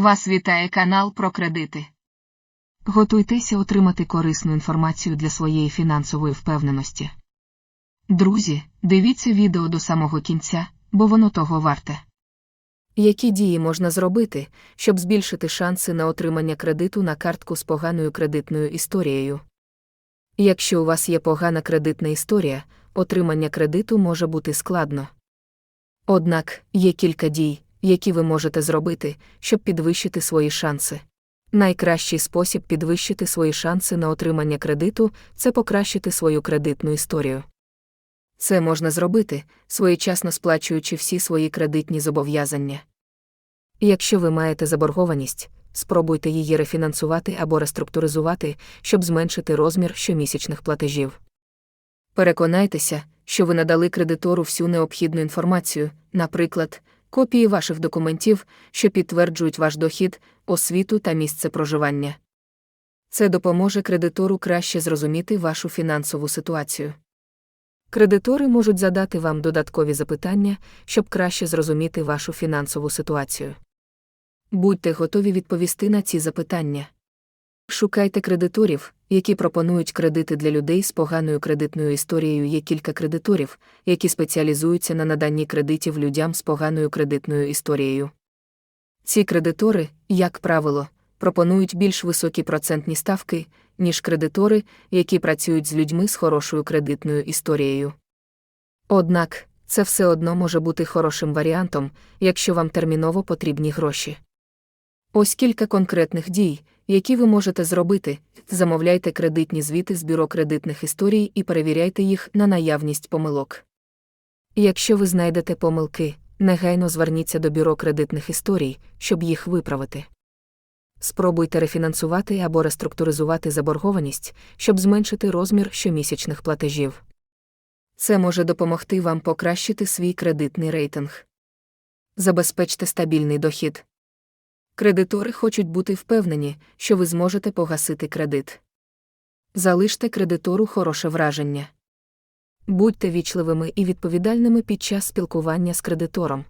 Вас вітає канал про кредити. Готуйтеся отримати корисну інформацію для своєї фінансової впевненості. Друзі, дивіться відео до самого кінця, бо воно того варте. Які дії можна зробити, щоб збільшити шанси на отримання кредиту на картку з поганою кредитною історією? Якщо у вас є погана кредитна історія, отримання кредиту може бути складно. Однак є кілька дій, які ви можете зробити, щоб підвищити свої шанси. Найкращий спосіб підвищити свої шанси на отримання кредиту це покращити свою кредитну історію. Це можна зробити, своєчасно сплачуючи всі свої кредитні зобов'язання. Якщо ви маєте заборгованість, спробуйте її рефінансувати або реструктуризувати, щоб зменшити розмір щомісячних платежів. Переконайтеся, що ви надали кредитору всю необхідну інформацію, наприклад, копії ваших документів, що підтверджують ваш дохід, освіту та місце проживання. Це допоможе кредитору краще зрозуміти вашу фінансову ситуацію. Кредитори можуть задати вам додаткові запитання, щоб краще зрозуміти вашу фінансову ситуацію. Будьте готові відповісти на ці запитання. Шукайте кредиторів, які пропонують кредити для людей з поганою кредитною історією. Є кілька кредиторів, які спеціалізуються на наданні кредитів людям з поганою кредитною історією. Ці кредитори, як правило, пропонують більш високі процентні ставки, ніж кредитори, які працюють з людьми з хорошою кредитною історією. Однак, це все одно може бути хорошим варіантом, якщо вам терміново потрібні гроші. Ось кілька конкретних дій, які ви можете зробити: замовляйте кредитні звіти з бюро кредитних історій і перевіряйте їх на наявність помилок. Якщо ви знайдете помилки, негайно зверніться до бюро кредитних історій, щоб їх виправити. Спробуйте рефінансувати або реструктуризувати заборгованість, щоб зменшити розмір щомісячних платежів. Це може допомогти вам покращити свій кредитний рейтинг. Забезпечте стабільний дохід. Кредитори хочуть бути впевнені, що ви зможете погасити кредит. Залиште кредитору хороше враження. Будьте вічливими і відповідальними під час спілкування з кредитором.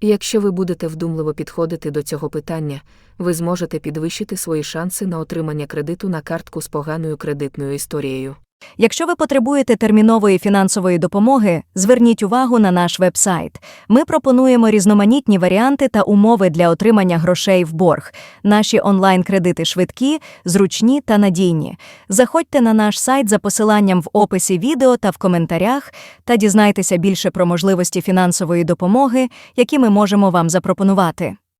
Якщо ви будете вдумливо підходити до цього питання, ви зможете підвищити свої шанси на отримання кредиту на картку з поганою кредитною історією. Якщо ви потребуєте термінової фінансової допомоги, зверніть увагу на наш вебсайт. Ми пропонуємо різноманітні варіанти та умови для отримання грошей в борг. Наші онлайн-кредити швидкі, зручні та надійні. Заходьте на наш сайт за посиланням в описі відео та в коментарях та дізнайтеся більше про можливості фінансової допомоги, які ми можемо вам запропонувати.